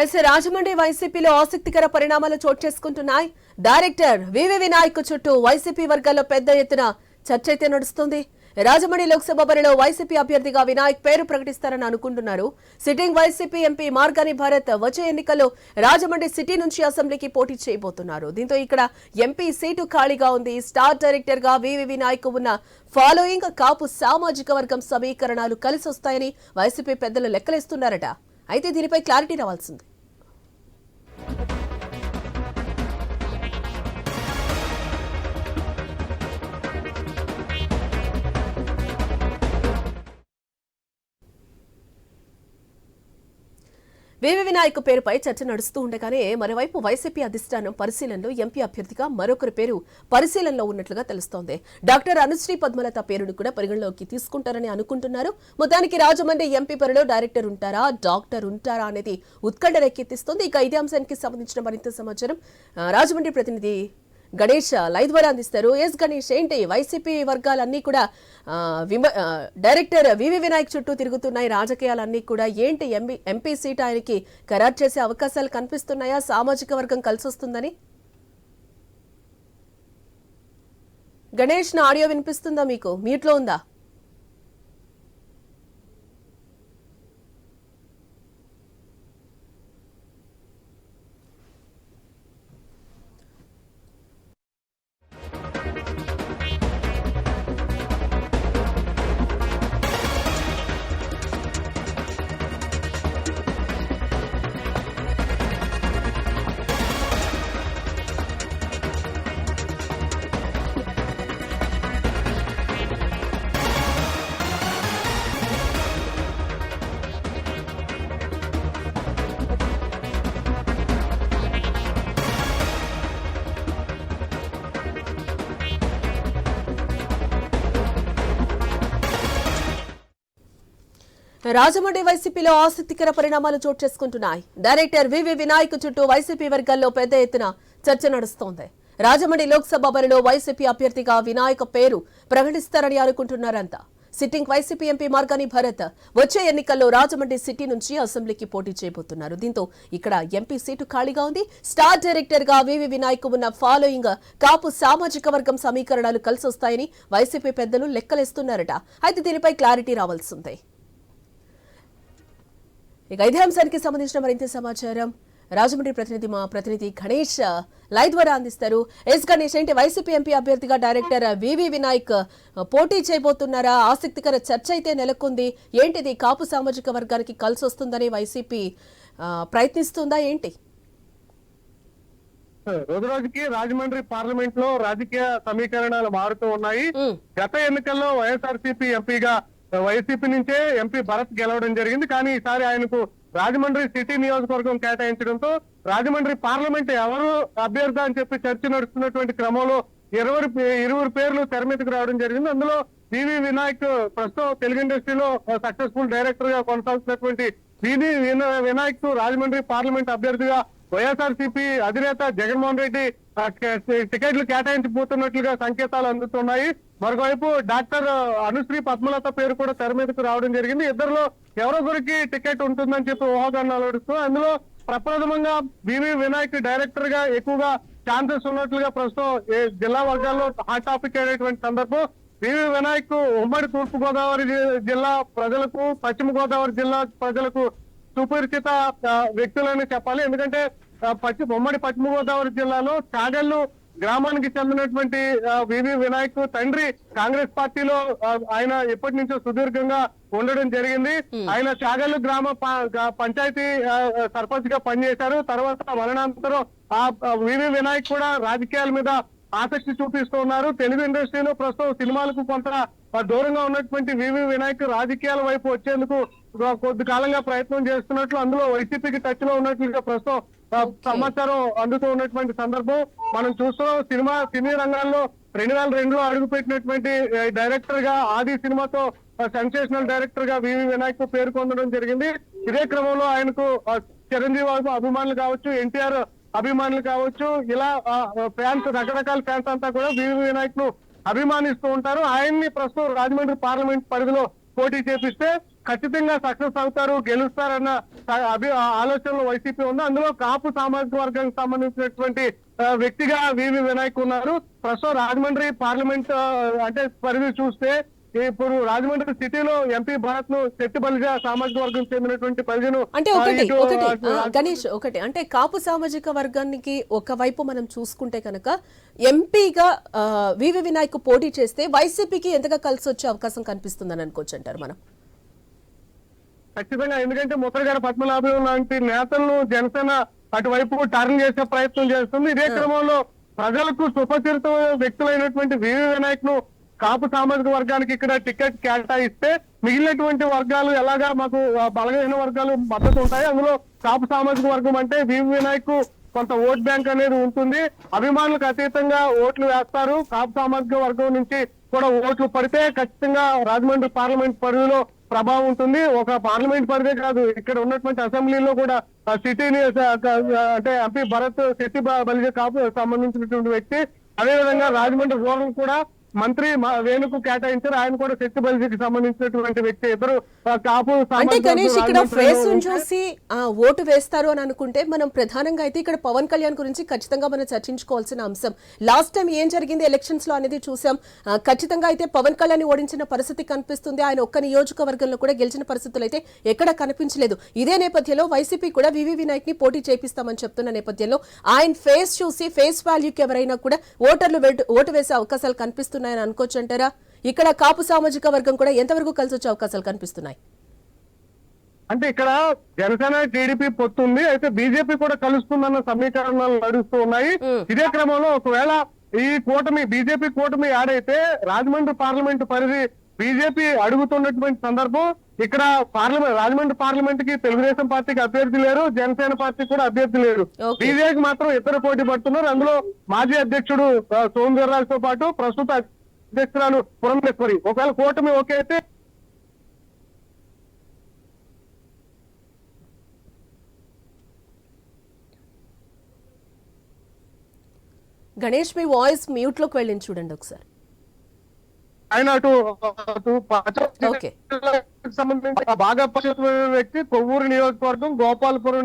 Yes Rajahmundry వైసీపీలో ఆసక్తికర పరిణామాలు చోటు చేసుకుంటున్నాయి. డైరెక్టర్ వివి వినాయక్ చుట్టూ వైసీపీ వర్గాల్లో పెద్ద ఎత్తున చర్చ అయితే నడుస్తుంది. రాజమండ్రి లోక్సభ బరిలో వైసీపీ అభ్యర్థిగా వినాయక్ పేరు ప్రకటిస్తారని అనుకుంటున్నారు. Sitting YCP MP Margani Bharat వచ్చే ఎన్నికల్లో రాజమండ్రి సిటీ నుంచి అసెంబ్లీకి పోటీ చేయబోతున్నారు. దీంతో ఇక్కడ ఎంపీ సీటు ఖాళీగా ఉంది. స్టార్ డైరెక్టర్గా వివి వినాయక్ ఉన్న ఫాలోయింగ్ కాపు సామాజిక వర్గం సమీకరణాలు కలిసి వస్తాయని వైసీపీ పెద్దలు లెక్కలేస్తున్నారట. అయితే దీనిపై క్లారిటీ రావాల్సింది. వేవి వినాయక్ పేరుపై చర్చ నడుస్తూ ఉండగానే మరోవైపు వైసీపీ అధిష్టానం పరిశీలనలో ఎంపీ అభ్యర్థిగా మరొకరి పేరు పరిశీలనలో ఉన్నట్లుగా తెలుస్తోంది. డాక్టర్ అనుశ్రీ పద్మలత పేరును కూడా పరిగణలోకి తీసుకుంటారని అనుకుంటున్నారు. మొత్తానికి రాజమండ్రి ఎంపీ పరిలో డైరెక్టర్ ఉంటారా డాక్టర్ ఉంటారా అనేది ఉత్కంఠ రేకెత్తిస్తోంది. ఇక ఇదే అంశానికి సంబంధించిన మరింత సమాచారం రాజమండ్రి ప్రతినిధి గణేష్ లైవ్ ద్వారా అందిస్తారు. ఎస్ గణేష్ ఏంటి? వైసీపీ వర్గాలన్నీ కూడా విమ- డైరెక్టర్ వివి వినాయక్ చుట్టూ తిరుగుతున్నాయి రాజకీయాలన్నీ కూడా. ఏంటి ఎంపీ ఎంపీ సీట్ ఆయనకి ఖరారు చేసే అవకాశాలు కనిపిస్తున్నాయా? సామాజిక వర్గం కలిసి వస్తుందని గణేష్ నా ఆడియో వినిపిస్తుందా మీకు? మ్యూట్లో ఉందా? రాజమండ్రి వైసీపీలో ఆసక్తికర పరిణామాలు చోటు చేసుకుంటున్నాయి. డైరెక్టర్ వివి వినాయక్ చుట్టూ వైసీపీ వర్గాల్లో పెద్ద ఎత్తున చర్చ నడుస్తోంది. రాజమండ్రి లోక్సభ బరిలో వైసీపీ అభ్యర్థిగా వినాయక్ పేరు ప్రకటిస్తారని అనుకుంటున్నారంతా. Sitting YCP MP Margani Bharat వచ్చే ఎన్నికల్లో రాజమండ్రి సిటీ నుంచి అసెంబ్లీకి పోటీ చేయబోతున్నారు. దీంతో ఇక్కడ ఎంపీ సీటు ఖాళీగా ఉంది. స్టార్ డైరెక్టర్గా వివి వినాయక్ ఉన్న ఫాలోయింగ్ కాపు సామాజిక వర్గం సమీకరణాలు కలిసొస్తాయని వైసీపీ పెద్దలు లెక్కలేస్తున్నారట. అయితే దీనిపై క్లారిటీ రావాల్సిందే ఇక ఇదే అంశానికి సంబంధించిన మరింత సమాచారం. రాజమండ్రి ప్రతినిధి మా ప్రతినిధి గణేష్ లైవ్ ద్వారా అందిస్తారు. ఎస్ గణేష్ ఏంటి వైసీపీ ఎంపీ అభ్యర్థిగా డైరెక్టర్ వివి వినాయక్ పోటీ చేయబోతున్నారా? ఆసక్తికర చర్చ అయితే నెలకొంది. ఏంటిది? కాపు సామాజిక వర్గానికి కలిసి వస్తుందని వైసీపీ ప్రయత్నిస్తుందా? ఏంటి? రోజు రోజుకి రాజమండ్రి పార్లమెంట్లో రాజకీయ సమీకరణాలు మారుతూ ఉన్నాయి. గత ఎన్నికల్లో వైఎస్ఆర్సీపీ ఎంపీగా వైసీపీ నుంచే ఎంపీ భరత్ గెలవడం జరిగింది. కానీ ఈసారి ఆయనకు రాజమండ్రి సిటీ నియోజకవర్గం కేటాయించడంతో రాజమండ్రి పార్లమెంట్ ఎవరు అభ్యర్థి అని చెప్పి చర్చ నడుస్తున్నటువంటి క్రమంలో ఇరువురు పే- ఇరువురు పేర్లు తెరమీదకు రావడం జరిగింది. అందులో వివి వినాయక్ ప్రస్తుతం తెలుగు ఇండస్ట్రీలో సక్సెస్ఫుల్ డైరెక్టర్గా కొనసాగుతున్నటువంటి వివి వినాయక్ రాజమండ్రి పార్లమెంట్ అభ్యర్థిగా వైఎస్ఆర్సీపీ అధినేత జగన్మోహన్ రెడ్డి టికెట్లు కేటాయించబోతున్నట్లుగా సంకేతాలు అందుతున్నాయి. మరొకవైపు డాక్టర్ అనుశ్రీ పద్మలత పేరు కూడా తెర మీదకు రావడం జరిగింది. ఇద్దరులో ఎవరొకరికి టికెట్ ఉంటుందని చెప్పి ఊహాగానాలు నడుస్తూ అందులో ప్రప్రథమంగా వివి వినాయక్ డైరెక్టర్గా ఎక్కువగా ఛాన్సెస్ ఉన్నట్లుగా ప్రస్తుతం ఏ జిల్లా వర్గాల్లో హాట్ టాపిక్ అయినటువంటి సందర్భం. వివి వినాయక్ ఉమ్మడి తూర్పు గోదావరి జిల్లా ప్రజలకు పశ్చిమ గోదావరి జిల్లా ప్రజలకు సుపరిచిత వ్యక్తులని చెప్పాలి. ఎందుకంటే పశ్చిమ ఉమ్మడి పశ్చిమ గోదావరి జిల్లాలో చాగల్లు గ్రామానికి చెందినటువంటి వివి వినాయక్ తండ్రి కాంగ్రెస్ పార్టీలో ఆయన ఎప్పటి నుంచో సుదీర్ఘంగా ఉండడం జరిగింది. ఆయన చాగల్లు గ్రామ పంచాయతీ సర్పంచ్గా పనిచేశారు. తర్వాత మరణాంతరం ఆ వివి వినాయక్ కూడా రాజకీయాల మీద ఆసక్తి చూపిస్తూ ఉన్నారు. తెలుగు ఇండస్ట్రీలో ప్రస్తుతం సినిమాలకు కొంత దూరంగా ఉన్నటువంటి వివి వినాయక్ రాజకీయాల వైపు వచ్చేందుకు కొద్ది కాలంగా ప్రయత్నం చేస్తున్నట్లు అందులో వైసీపీకి టచ్లో ఉన్నట్లుగా ప్రస్తుతం సమాచారం అందుతూ ఉన్నటువంటి సందర్భం మనం చూస్తున్నాం సినిమా సినీ రంగాల్లో రెండు వేల రెండులో అడుగు పెట్టినటువంటి డైరెక్టర్గా ఆది సినిమాతో సెన్సేషనల్ డైరెక్టర్గా వివి వినాయక్ పేరు పొందడం జరిగింది. ఇదే క్రమంలో ఆయనకు చిరంజీవి అభిమానులు కావచ్చు ఎన్టీఆర్ అభిమానులు కావచ్చు ఇలా ఫ్యాన్స్ రకరకాల ఫ్యాన్స్ అంతా కూడా వివి వినాయక్ను అభిమానిస్తూ ఉంటారు. ఆయన్ని ప్రస్తుతం రాజమండ్రి పార్లమెంట్ పరిధిలో పోటీ చేపిస్తే ఖచ్చితంగా సక్సెస్ అవుతారు గెలుస్తారన్న అభి ఆలోచనలో వైసీపీ ఉంది. అందులో కాపు సామాజిక వర్గానికి సంబంధించినటువంటి వ్యక్తిగా వివి వినాయక్ ఉన్నారు. ప్రస్తుతం రాజమండ్రి పార్లమెంట్ అంటే పరిధి చూస్తే ఇప్పుడు రాజమండ్రి సిటీలో ఎంపీ భరత్ను శక్తి బలిజ సామాజిక వర్గం చెందినటువంటి బలిజను అంటే ఒకటి ఒకటి గణేష్ ఒకటి. అంటే కాపు సామాజిక వర్గానికి ఒకవైపు మనం చూసుకుంటే కనుక ఎంపీగా వివి వినాయక్ పోటీ చేస్తే వైసీపీకి ఎంతగా కలిసి వచ్చే అవకాశం కనిపిస్తుందని అనుకోవచ్చు అంటారు మనం. ఖచ్చితంగా ఎందుకంటే ముద్రగారి పద్మనాభం లాంటి నేతలను జనసేన అటువైపు టర్న్ చేసే ప్రయత్నం చేస్తుంది. ఇదే క్రమంలో ప్రజలకు సుపరిచిత వ్యక్తులైనటువంటి వివి వినాయక్ను కాపు సామాజిక వర్గానికి ఇక్కడ టికెట్ కేటాయిస్తే మిగిలినటువంటి వర్గాలు ఎలాగా మాకు బలహీన వర్గాలు మద్దతు ఉంటాయి. అందులో కాపు సామాజిక వర్గం అంటే వివి వినాయక్ కొంత ఓట్ బ్యాంక్ అనేది ఉంటుంది. అభిమానులకు అతీతంగా ఓట్లు వేస్తారు. కాపు సామాజిక వర్గం నుంచి కూడా ఓట్లు పడితే ఖచ్చితంగా రాజమండ్రి పార్లమెంట్ పరిధిలో ప్రభావం ఉంటుంది. ఒక పార్లమెంట్ పరిధే కాదు ఇక్కడ ఉన్నటువంటి అసెంబ్లీలో కూడా సిటీని అంటే ఎంపీ భరత్ సిటీ బ- బలిజ కాపు సంబంధించినటువంటి వ్యక్తి. అదేవిధంగా రాజమండ్రి రూరల్ కూడా మంత్రి వేణుకు కేటాయించారు. ఆయన కూడా శక్తి బలిజకి సంబంధించినటువంటి వ్యక్తి. ఇద్దరు కాపు అంటే గణేష్ ఇక్కడ చూసి ఓటు వేస్తారు అని అనుకుంటే మనం ప్రధానంగా అయితే ఇక్కడ పవన్ కళ్యాణ్ గురించి ఖచ్చితంగా మనం చర్చించుకోవాల్సిన అంశం. లాస్ట్ టైం ఏం జరిగింది ఎలక్షన్స్లో అనేది చూసాం. ఖచ్చితంగా అయితే పవన్ కళ్యాణ్ ఓడించిన పరిస్థితి కనిపిస్తుంది. ఆయన ఒక్క నియోజకవర్గంలో కూడా గెలిచిన పరిస్థితులు అయితే ఎక్కడ కనిపించలేదు. ఇదే నేపథ్యంలో వైసీపీ కూడా వివి వినాయక్ని పోటీ చేపిస్తామని చెప్తున్న నేపథ్యంలో ఆయన ఫేస్ చూసి ఫేస్ వాల్యూకి ఎవరైనా కూడా ఓటర్లు ఓటు వేసే అవకాశాలు కనిపిస్తున్నాయని అనుకోవచ్చు అంటారా? ఇక్కడ కాపు సామాజిక వర్గం కూడా ఎంతవరకు కలిసి వచ్చే అవకాశాలు కనిపిస్తున్నాయి? అంటే ఇక్కడ జనసేన టీడీపీ పొత్తుంది అయితే బీజేపీ కూడా కలుస్తుందన్న సమీకరణాలు నడుస్తూ ఉన్నాయి. ఇదే క్రమంలో ఒకవేళ ఈ కూటమి బీజేపీ కూటమి ఆడైతే రాజమండ్రి పార్లమెంట్ పరిధి బీజేపీ అడుగుతున్నటువంటి సందర్భం ఇక్కడ పార్లమెంట్ రాజమండ్రి పార్లమెంట్కి తెలుగుదేశం పార్టీకి అభ్యర్థి లేరు జనసేన పార్టీ కూడా అభ్యర్థి లేరు. బీజేపీకి మాత్రం ఇద్దరు పోటీ పడుతున్నారు. అందులో మాజీ అధ్యక్షుడు సోము వీర్రాజుతో పాటు ప్రస్తుత అధ్యక్షురాలు పురంధేశ్వరి ఒకవేళ కూటమి ఓకే అయితే గణేష్ మీ వాయిస్ మ్యూట్లోకి వెళ్ళింది చూడండి ఒకసారి ఆయన అటు. సంబంధించి బాగా పరిచితమైన వ్యక్తి కొవ్వూరు నియోజకవర్గం గోపాలపురం